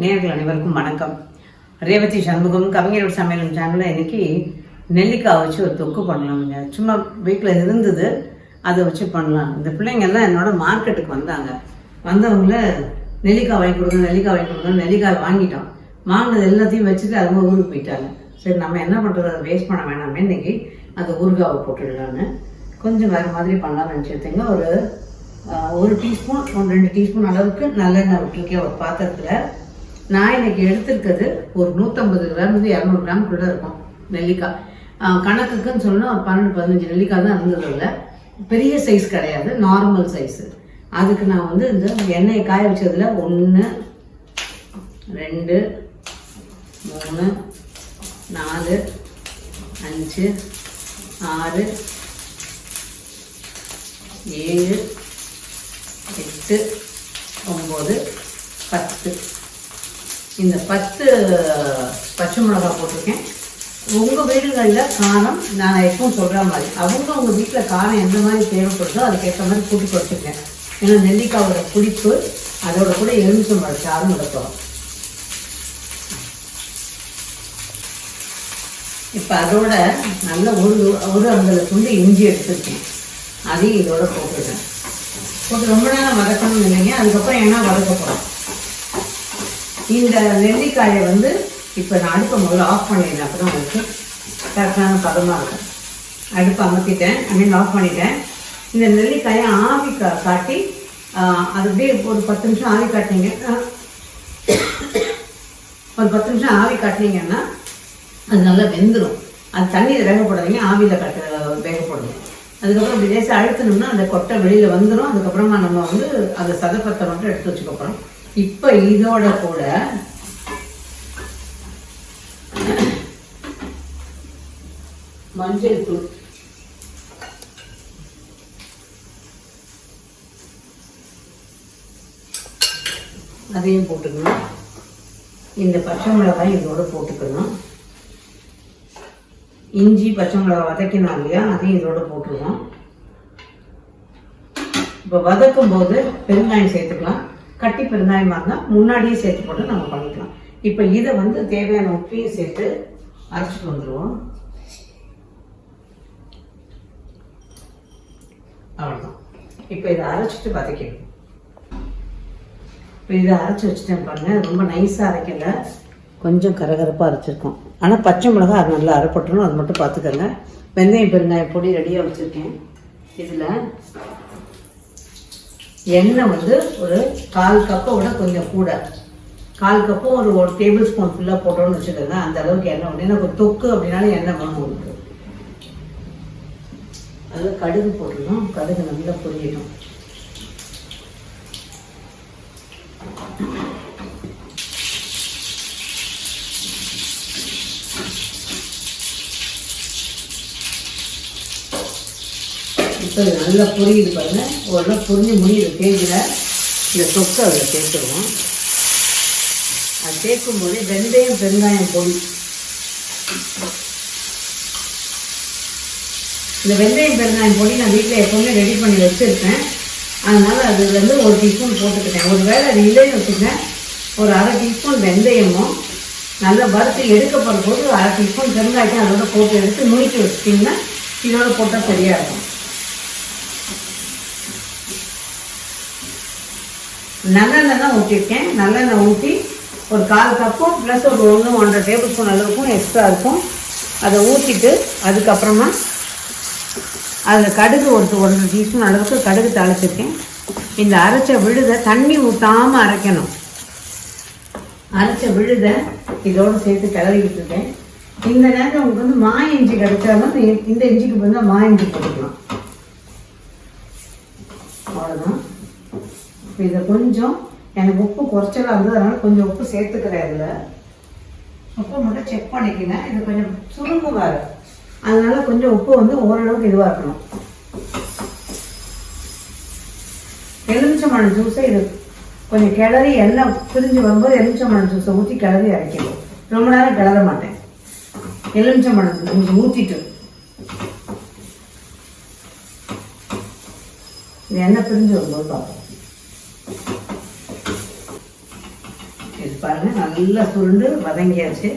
நேர்கள் அனைவருக்கும் வணக்கம். ரேவதி சண்முகம் கவிஞரோட சமையலும் சேனலில் இன்னைக்கு நெல்லிக்காய் வச்சு ஒரு தொக்கு பண்ணலாம்ங்க. சும்மா வீட்டில் இருந்தது அதை வச்சு பண்ணலாம். இந்த பிள்ளைங்கள்லாம் என்னோட மார்க்கெட்டுக்கு வந்தாங்க. வந்தவங்கள நெல்லிக்காய் வாங்கி கொடுங்க நெல்லிக்காய் வாங்கி கொடுங்க நெல்லிக்காய் வாங்கிட்டோம். வாங்கினது எல்லாத்தையும் வச்சுட்டு அவங்க ஊருக்கு போயிட்டாங்க. சரி நம்ம என்ன பண்ணுறது அதை வேஸ்ட் பண்ண வேணாமே இன்னைக்கு. அந்த ஊறுகாவை போட்டுடலான்னு கொஞ்சம் வேறு மாதிரி பண்ணலாம்னு நினச்சிருந்தீங்க. ஒரு ஒரு டீஸ்பூன் ஒரு ரெண்டு டீஸ்பூன் அளவுக்கு நல்லெண்ணெய் விட்டுருக்கேன். ஒரு பாத்திரத்தில். நான் இன்னைக்கு எடுத்திருக்கிறது ஒரு நூற்றம்பது கிராம்லேருந்து இரநூறு கிராம்குள்ளே இருக்கும் நெல்லிக்காய். கணக்குக்குன்னு சொன்னால் பன்னெண்டு பதினஞ்சு நெல்லிக்காய் தான் இருந்தது இல்லை. பெரிய சைஸ் கிடையாது நார்மல் சைஸு அதுக்கு நான் வந்து இந்த எண்ணெயை காய வச்சதில் ஒன்று ரெண்டு மூணு நாலு அஞ்சு ஆறு ஏழு எட்டு ஒம்பது பத்து. இந்த பத்து பச்சை மிளகாய் போட்டிருக்கேன். உங்கள் வீடுகளில் காரம் நான் எப்பவும் சொல்கிற மாதிரி அவங்க உங்கள் வீட்டில் காரம் எந்த மாதிரி தேவைப்படுதோ அதுக்கேற்ற மாதிரி கூட்டி குறைச்சிருக்கேன் ஏன்னா நெல்லிக்காயோட புளிப்பு அதோட கூட எலுமிச்சம் சாரும் இருக்கும் இப்போ அதோட நல்ல ஒரு ஒரு அங்கல துண்டு இஞ்சி எடுத்துருக்கேன். அதையும் இதோட போட்டுருக்கேன் போட்டு ரொம்ப நேரம் வதக்கணும்னு இல்லைங்க. அதுக்கப்புறம் ஏன்னா வதக்க போகிறோம் இந்த நெல்லிக்காயை வந்து இப்போ நான் அடுப்பை முதல்ல ஆஃப் பண்ணிடுறேன். அப்போ தான் உங்களுக்கு கரெக்டான பதமாக இருக்கும். அடுப்பை அமர்த்திட்டேன் ஐ மீன் ஆஃப் பண்ணிட்டேன். இந்த நெல்லிக்காயை ஆவி கா காட்டி அது அப்படியே ஒரு பத்து நிமிஷம் ஆவி காட்டினீங்க. ஒரு பத்து நிமிஷம் ஆவி காட்டினீங்கன்னா அது நல்லா வெந்துடும் அது தண்ணியில் வேக போடாதீங்க ஆவியில் கட்ட வேக போடுங்க அதுக்கப்புறம் இப்படி லேசாக அழுத்தணும்னா அந்த கொட்டை வெளியில் வந்துடும் அதுக்கப்புறமா நம்ம வந்து அந்த சதப்பத்தை மட்டும் எடுத்து வச்சுக்கப்புறம் இப்போ இதோட கூட மஞ்சள் தூள். அதையும் போட்டுக்கணும். இந்த பச்சை மிளகாய் இதோட போட்டுக்கணும். இஞ்சி பச்சை மிளகாய் வதக்கினோம் இல்லையா? அதையும் இதோட போட்டுருவோம். இப்போ வதக்கும் போது பெருங்காயம் சேர்த்துக்கலாம். கட்டி பெருங்காயமாக இருந்தால் முன்னாடியே சேர்த்து போட்டு நம்ம பண்ணிக்கலாம். இப்போ இதை வந்து தேவையான உப்பையும் சேர்த்து அரைச்சிட்டு வந்துடுவோம் அவ்வளோதான் இப்போ இதை அரைச்சிட்டு வதக்கிடும் இப்போ இதை அரைச்சி வச்சுட்டேன் பாருங்க. ரொம்ப நைஸாக அரைக்கல. கொஞ்சம் கரகரப்பாக அரைச்சிருக்கோம். ஆனால் பச்சை மிளகா அது நல்லா அரைப்பட்டணும் அது மட்டும் பார்த்துக்கோங்க. வெந்தயம் பெருங்காய பொடி ரெடியாக வச்சுருக்கேன். இதில் எண்ணெய் வந்து ஒரு கால் கப்பை விட கொஞ்சம் கூட. கால் கப்பும் ஒரு ஒரு டேபிள் ஸ்பூன் ஃபுல்லாக போட்டோம்னு வச்சுக்கோங்க. அந்த அளவுக்கு எண்ணெய் விட்டு எனக்கு தொக்கு அப்படின்னாலும் எண்ணெய் வேணும் உங்களுக்கு அதில் கடுகு போட்டுடணும். கடுகு நல்லா பொரியணும் இப்போ இது நல்லா பொரியுது பாருங்கள் ஒரு பொரிஞ்சு முடியுது தேஜில் இந்த தொக்கு அதில் சேர்த்துருவோம் அது சேர்க்கும் போது வெந்தயம் பெருங்காயம் பொடி. இந்த வெந்தயம் பெருங்காயம் பொடி நான் வீட்டில் எப்போவுமே ரெடி பண்ணி வச்சுருப்பேன். அதனால் அதுலேருந்து ஒரு டீஸ்பூன் போட்டுக்கிட்டேன். ஒரு வேளை அது இல்லைன்னு வச்சுருக்கேன் ஒரு அரை டீஸ்பூன் வெந்தயமும் நல்லா வறுத்து எடுக்கப்படும் போது அரை டீஸ்பூன் பெருங்காயத்தையும் அதோட போட்டு எடுத்து நுணுக்கி வச்சிட்டிங்கன்னா இதோட போட்டால் சரியாக இருக்கும். நல்லெண்ணெய் தான் ஊற்றிருக்கேன் நல்லெண்ணெய் ஊற்றி ஒரு கால் கப்பும் ப்ளஸ் ஒரு ஒன்று ஒன்றரை டேபிள் ஸ்பூன் அளவுக்கும் எக்ஸ்ட்ரா இருக்கும். அதை ஊற்றிட்டு அதுக்கப்புறமா அதில் கடுகு ஒரு ஒன்றரை டீஸ்பூன் அளவுக்கு கடுகு தாளிச்சிருக்கேன். இந்த அரைச்ச விழுதை தண்ணி ஊற்றாமல் அரைக்கணும். அரைச்ச விழுதை இதோடு சேர்த்து கிளறிக்கிட்டு இருக்கேன். இந்த நேரத்தில் உங்களுக்கு வந்து மா இஞ்சி கிடைச்சாலும் இந்த- இந்த இஞ்சிக்கு பதிலாக மா இஞ்சி கொடுக்கலாம் அவ்வளோதான் இப்போ இதை கொஞ்சம் எனக்கு உப்பு குறைச்சலாக இருந்தது அதனால கொஞ்சம் உப்பு சேர்த்துக்கிறேன் இதில். உப்பு மட்டும் செக் பண்ணிக்கினேன் இது கொஞ்சம் சுருங்கு அதனால் அதனால கொஞ்சம் உப்பு வந்து ஓரளவுக்கு இதுவாக இருக்கணும். எலுமிச்சம்பழம் ஜூஸை இது கொஞ்சம் கிளறி எண்ணெய் பிரிஞ்சு வரும்போது எலுமிச்சம்பழம் ஜூஸை ஊற்றி கிளறி அரைக்கணும். ரொம்ப நேரம் கிளற மாட்டேன். எலுமிச்சம்பழம் ஜூஸ் ஊற்றிட்டு இது எண்ணெய் பிரிஞ்சு வரும்போது பார்ப்போம் இது பாருங்கள் நல்லா சுருண்டு வதங்கியாச்சு.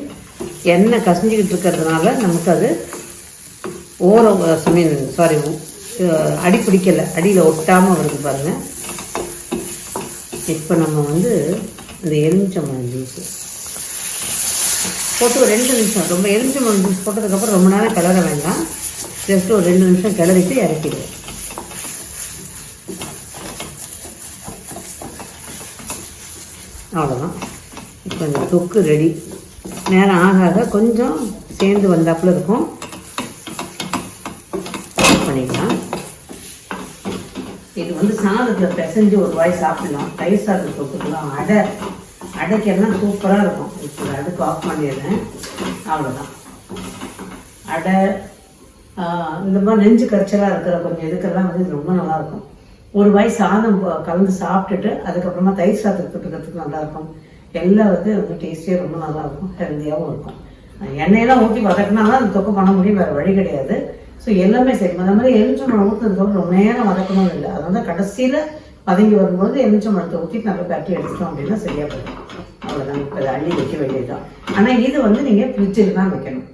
எண்ணெய் கசிஞ்சிக்கிட்டு இருக்கிறதுனால நமக்கு அது ஓர மீன் சாரி அடி பிடிக்கலை. அடியில் ஒட்டாமல் வருது பாருங்கள் இப்போ நம்ம வந்து இந்த எலுமிச்சம்பழம் ஜூஸு போட்டு ஒரு ரெண்டு நிமிஷம். ரொம்ப எலுமிச்சம்பழம் ஜூஸ் போட்டதுக்கப்புறம் ரொம்ப நேரம் கிளற வேண்டாம். ஜஸ்ட் ஒரு ரெண்டு நிமிஷம் கிளறிட்டு இறக்கிடுவோம் அவ்வளோதான் இப்போ இந்த தொக்கு ரெடி. நேரம் ஆக ஆக கொஞ்சம் சேர்ந்து வந்தாப்புல இருக்கும். பண்ணிக்கலாம் இது வந்து சாதத்தில் பிசைஞ்சு ஒரு வாய் சாப்பிடலாம். தயிர் சாதம் தொட்டுக்கலாம் அடை அடைக்கெல்லாம் சூப்பராக இருக்கும். இப்போ அதுக்கு ஆஃப் பண்ணிடுறேன். அவ்வளோதான் அடை இந்த மாதிரி நெஞ்சு கரைச்சலாக இருக்கிற கொஞ்சம் இதுக்கெல்லாம் வந்து ரொம்ப நல்லாயிருக்கும். ஒரு வாய் சாதம் கலந்து சாப்பிட்டுட்டு அதுக்கப்புறமா தயிர் சாதத்தை தொட்டுக்கிறதுக்கு நல்லாயிருக்கும். எல்லாம் வந்து வந்து டேஸ்டியாக ரொம்ப நல்லாயிருக்கும் ஹெல்த்தியாகவும் இருக்கும். எண்ணெயெல்லாம் ஊற்றி வதக்கினா தான் அந்த தொக்கு பண்ண முடியும் வேறு வழி கிடையாது. ஸோ எல்லாமே சரி. அந்த மாதிரி எலுமிச்சம்பழம் ஊற்றுறதுக்கு ரொம்ப நேரம் வதக்கணும் இல்லை. அதனால கடைசியில் வதங்கி வரும்போது எலுமிச்சம்பழத்தை ஊற்றி நல்லா பரட்டி எடுத்துட்டோம் அப்படின்னா சரியாக போயிடும். அவ்வளோதான் இப்போ அதை அள்ளி வைக்க வேண்டியதுதான். ஆனால் இது வந்து நீங்கள் ஃப்ரிட்ஜில் தான் வைக்கணும்.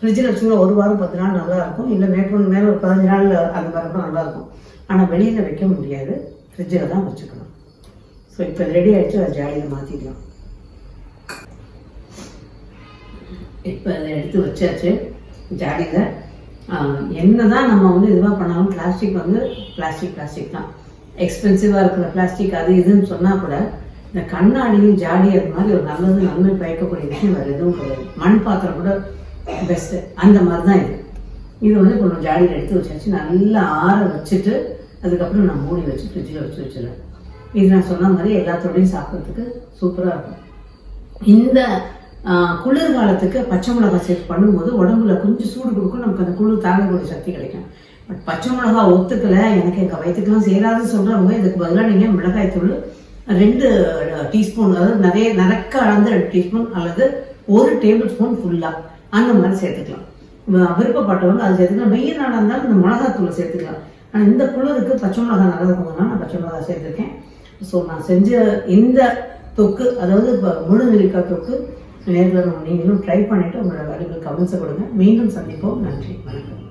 ஃப்ரிட்ஜில் வச்சுங்கன்னா ஒரு வாரம் பத்து நாள் நல்லா இருக்கும் இல்லை மேற்கொண்டு மேலே ஒரு பதினஞ்சு நாள் அந்த மாதிரி கூட நல்லா இருக்கும் ஆனால் வெளியில் வைக்க முடியாது. ஃப்ரிட்ஜில் தான் வச்சுக்கணும். ஸோ இப்போ ரெடி ஆகிடுச்சு அதை ஜாலியில் மாற்றிக்கலாம் இப்போ அதை எடுத்து வச்சாச்சு. ஜாடியில் என்ன தான் நம்ம வந்து இதுவாக பண்ணாலும் பிளாஸ்டிக் வந்து பிளாஸ்டிக் பிளாஸ்டிக் தான். எக்ஸ்பென்சிவாக இருக்கிற பிளாஸ்டிக் அது இதுன்னு சொன்னால் கூட இந்த கண்ணாடியும் ஜாடி அது மாதிரி ஒரு நல்லது நன்மை பயக்கக்கூடிய விஷயம் வேறு எதுவும் கிடையாது. மண் பாத்திரம் கூட பெஸ்ட்டு அந்த மாதிரி தான் இது. இது வந்து இப்போ நம்ம ஜாடியில் எடுத்து வச்சாச்சு. நல்லா ஆற வச்சுட்டு அதுக்கப்புறம் நான் மூடி வச்சு ஃப்ரிட்ஜில் வச்சு வச்சுருவேன் இது நான் சொன்ன மாதிரி எல்லாத்தோடையும் சாப்பிட்றதுக்கு சூப்பராக இருக்கும். இந்த குளிர் காலத்துக்கு பச்சை மிளகாய் சேர்த்து பண்ணும்போது உடம்புல கொஞ்சம் சூடு கொடுக்கும். நமக்கு அந்த குளிர் தாங்கக்கூடிய சக்தி கிடைக்கும். பட் பச்சை மிளகாய் ஒத்துக்கல. எனக்கு எங்கள் வயிற்றுக்கெல்லாம் சேராதுன்னு சொல்கிறவங்க இதுக்கு பதிலாக நீங்கள் மிளகாய் தூள் ரெண்டு டீஸ்பூன் அதாவது நிறைய நறக்க அளந்து ரெண்டு டீஸ்பூன் அல்லது ஒரு டேபிள் ஸ்பூன் ஃபுல்லாக அந்த மாதிரி சேர்த்துக்கலாம். விருப்பப்பட்டவங்க அது சேர்த்துக்கலாம். வெயில் நாளாக இருந்தாலும் இந்த மிளகாத்தூளை சேர்த்துக்கலாம். ஆனால் இந்த குளிருக்கு பச்சை மிளகாய் நல்லா இருக்கும்னா நான் பச்சை மிளகாய் சேர்த்துருக்கேன். ஸோ நான் செஞ்ச இந்த தொக்கு அதாவது இப்போ முழு நெல்லிக்காய் தொக்கு நேரில் நீங்களும் ட்ரை பண்ணிவிட்டு உங்களோட வேலைகள் கமெண்ட்ஸை கொடுங்க. மீண்டும் சந்திப்போம். நன்றி. வணக்கம்.